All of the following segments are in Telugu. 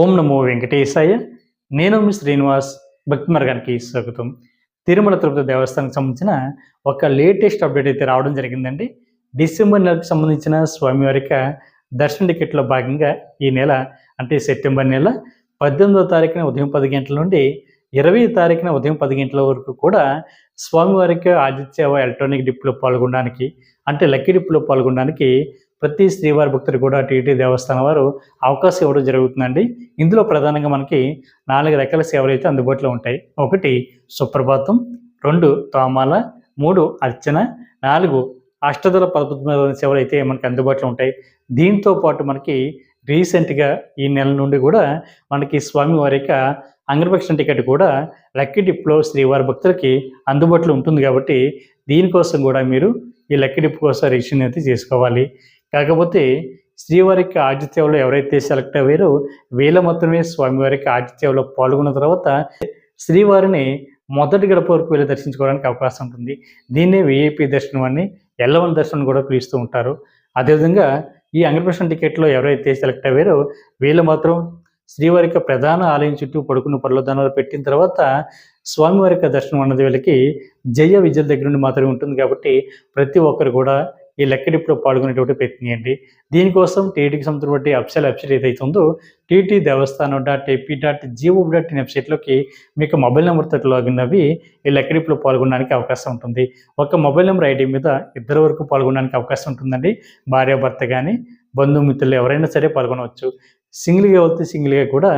ఓం నమో వెంకటేశాయ. నేను మీ శ్రీనివాస్ భక్తి మార్గానికి స్వాగతం. తిరుమల తిరుపతి దేవస్థానానికి సంబంధించిన ఒక లేటెస్ట్ అప్డేట్ అయితే రావడం జరిగిందండి. డిసెంబర్ నెలకు సంబంధించిన స్వామివారి దర్శన టికెట్లో భాగంగా ఈ నెల అంటే సెప్టెంబర్ నెల పద్దెనిమిదో తారీఖున ఉదయం పది గంటల నుండి ఇరవై తారీఖున ఉదయం పది గంటల వరకు కూడా స్వామివారికి ఆదిత్యవ ఎలక్ట్రానిక్ డిప్లో పాల్గొనడానికి అంటే లక్కీ డిప్లో పాల్గొనడానికి ప్రతి శ్రీవారి భక్తులు కూడా టీటీ దేవస్థానం వారు అవకాశం ఇవ్వడం జరుగుతుందండి. ఇందులో ప్రధానంగా మనకి నాలుగు రకాల సేవలు అయితే అందుబాటులో ఉంటాయి. ఒకటి సుప్రభాతం. రెండు తోమాల. మూడు అర్చన. నాలుగు అష్టదల పదపద్మ సేవలు అయితే మనకి అందుబాటులో ఉంటాయి. దీంతో పాటు మనకి రీసెంట్గా ఈ నెల నుండి కూడా మనకి స్వామివారి యొక్క అంగరపక్షణ టికెట్ కూడా లక్కీ డిప్లో శ్రీవారి భక్తులకి అందుబాటులో ఉంటుంది కాబట్టి దీనికోసం కూడా మీరు ఈ లక్కీ డిప్ కోసం రిజిస్ట్రేషన్ అయితే చేసుకోవాలి. కాకపోతే శ్రీవారికి ఆతిథ్యంలో ఎవరైతే సెలెక్ట్ అయ్యారో వీళ్ళ మాత్రమే స్వామివారికి ఆతిథ్యంలో పాల్గొన్న తర్వాత శ్రీవారిని మొదటి గడప వరకు వెళ్ళి దర్శించుకోవడానికి అవకాశం ఉంటుంది. దీన్నే విఐపి దర్శనం అని ఎల్లవన్ దర్శనం కూడా పిలుస్తూ ఉంటారు. అదేవిధంగా ఈ అంగప్రశ్న టికెట్లో ఎవరైతే సెలెక్ట్ అయ్యారో వీళ్ళు మాత్రం శ్రీవారి యొక్క ప్రధాన ఆలయం చుట్టూ పడుకున్న పర్లోదానాలు పెట్టిన తర్వాత స్వామివారి దర్శనం అన్నది వీళ్ళకి జయ విజయ దగ్గర నుండి మాత్రమే ఉంటుంది కాబట్టి ప్రతి ఒక్కరు కూడా ఈ లెక్కడిప్పుడు పాల్గొనేటువంటి ప్రయత్నం చేయండి దీనికోసం టీటీకి సంబంధించినటువంటి అప్సెల్ వెబ్సైట్ ఏదైతే ఉందో TT Devasthanam dot AP dot GO dot in వెబ్సైట్లోకి మీకు మొబైల్ నెంబర్తో లాగిన్ అవి ఈ లెక్కడిప్పుడు పాల్గొనడానికి అవకాశం ఉంటుంది. ఒక మొబైల్ నెంబర్ ఐడి మీద ఇద్దరు వరకు పాల్గొనడానికి అవకాశం ఉంటుందండి. భార్యాభర్త కానీ బంధుమిత్రులు ఎవరైనా సరే పాల్గొనవచ్చు. సింగిల్గా వెళ్తే సింగిల్గా కూడా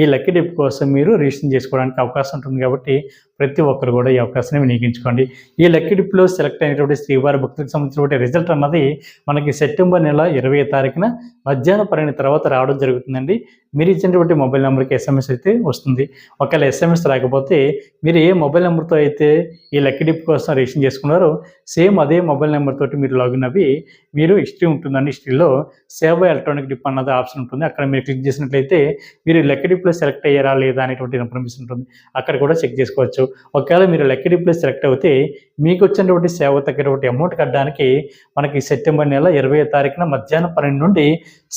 ఈ లక్కీ డిప్ కోసం మీరు రిజిస్ట్రేషన్ చేసుకోవడానికి అవకాశం ఉంటుంది కాబట్టి ప్రతి ఒక్కరు కూడా ఈ అవకాశాన్ని వినియోగించుకోండి. ఈ లక్కీ డిప్లో సెలెక్ట్ అయినటువంటి శ్రీవారి భక్తులకు సంబంధించినటువంటి రిజల్ట్ అన్నది మనకి సెప్టెంబర్ నెల ఇరవై తారీఖున మధ్యాహ్నం పన్నెండు తర్వాత రావడం జరుగుతుందండి. మీరు ఇచ్చినటువంటి మొబైల్ నెంబర్కి ఎస్ఎంఎస్ అయితే వస్తుంది. ఒకవేళ ఎస్ఎంఎస్ రాకపోతే మీరు ఏ మొబైల్ నెంబర్తో అయితే ఈ లక్కీ డిప్ కోసం రిజిస్ట్రేషన్ చేసుకున్నారో సేమ్ అదే మొబైల్ నెంబర్ తోటి మీరు లాగిన్ అవి మీరు హిస్టరీ ఉంటుందండి. హిస్టరీలో సేవ ఎలక్ట్రానిక్ డిప్ అన్నది ఆప్షన్ ఉంటుంది. అక్కడ మీరు క్లిక్ చేసినట్లయితే మీరు లక్కీ డిప్లో సెలెక్ట్ అయ్యారా లేదా అనేటువంటి ఇన్ఫర్మేషన్ ఉంటుంది. అక్కడ కూడా చెక్ చేసుకోవచ్చు. ఒకవేళ మీరు లక్కీ డిప్లో సెలెక్ట్ అయితే మీకు వచ్చినటువంటి సేవ తగ్గటువంటి అమౌంట్ కట్టడానికి మనకి సెప్టెంబర్ నెల ఇరవై తారీఖున మధ్యాహ్నం పన్నెండు నుండి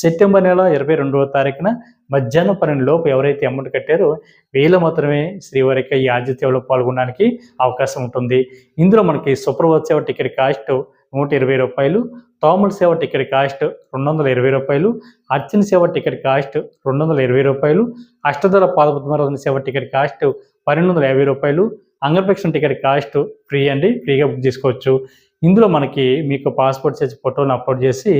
సెప్టెంబర్ నెల ఇరవై రెండవ తారీఖున మధ్యాహ్నం పన్నెండు లోపు ఎవరైతే అమౌంట్ కట్టారో వీళ్ళు మాత్రమే శ్రీవారికి ఈ ఆతిథ్యంలో పాల్గొనడానికి అవకాశం ఉంటుంది. ఇందులో మనకి సూపర్ వచ్చే టికెట్ కాస్ట్ నూట ఇరవై రూపాయలు తోముల సేవ టికెట్ కాస్ట్ రెండు వందల ఇరవై రూపాయలు అర్చన సేవ టికెట్ కాస్ట్ రెండు వందల ఇరవై రూపాయలు అష్టదళ పాదపద్మరాజన సేవ టికెట్ కాస్ట్ పన్నెండు వందల యాభై రూపాయలు అంగప్రక్షణ టికెట్ కాస్ట్ ఫ్రీ అండి ఫ్రీగా బుక్ చేసుకోవచ్చు. ఇందులో మనకి మీకు పాస్పోర్ట్ సైజ్ ఫోటోని అప్లోడ్ చేసి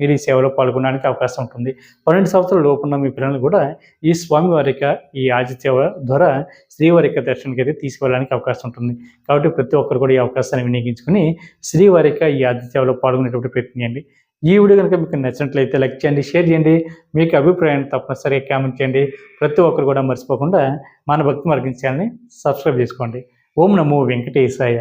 మీరు ఈ సేవలో పాల్గొనడానికి అవకాశం ఉంటుంది. పన్నెండు సంవత్సరాల లోపున్న మీ పిల్లలు కూడా ఈ స్వామివారిక ఈ ఆదిత్య ద్వారా శ్రీవారిక దర్శనానికి అయితే తీసుకువెళ్ళడానికి అవకాశం ఉంటుంది. కాబట్టి ప్రతి ఒక్కరు కూడా ఈ అవకాశాన్ని వినియోగించుకుని శ్రీవారిక ఈ ఆదిత్యలో పాల్గొనేటువంటి ప్రయత్నం చేయండి. ఈ వీడియో కనుక మీకు నచ్చినట్లయితే లైక్ చేయండి షేర్ చేయండి. మీకు అభిప్రాయాన్ని తప్పనిసరిగా కామెంట్ చేయండి. ప్రతి ఒక్కరు కూడా మర్చిపోకుండా మన భక్తి మార్గించాలని సబ్స్క్రైబ్ చేసుకోండి. ఓం నమో వెంకటేశాయ.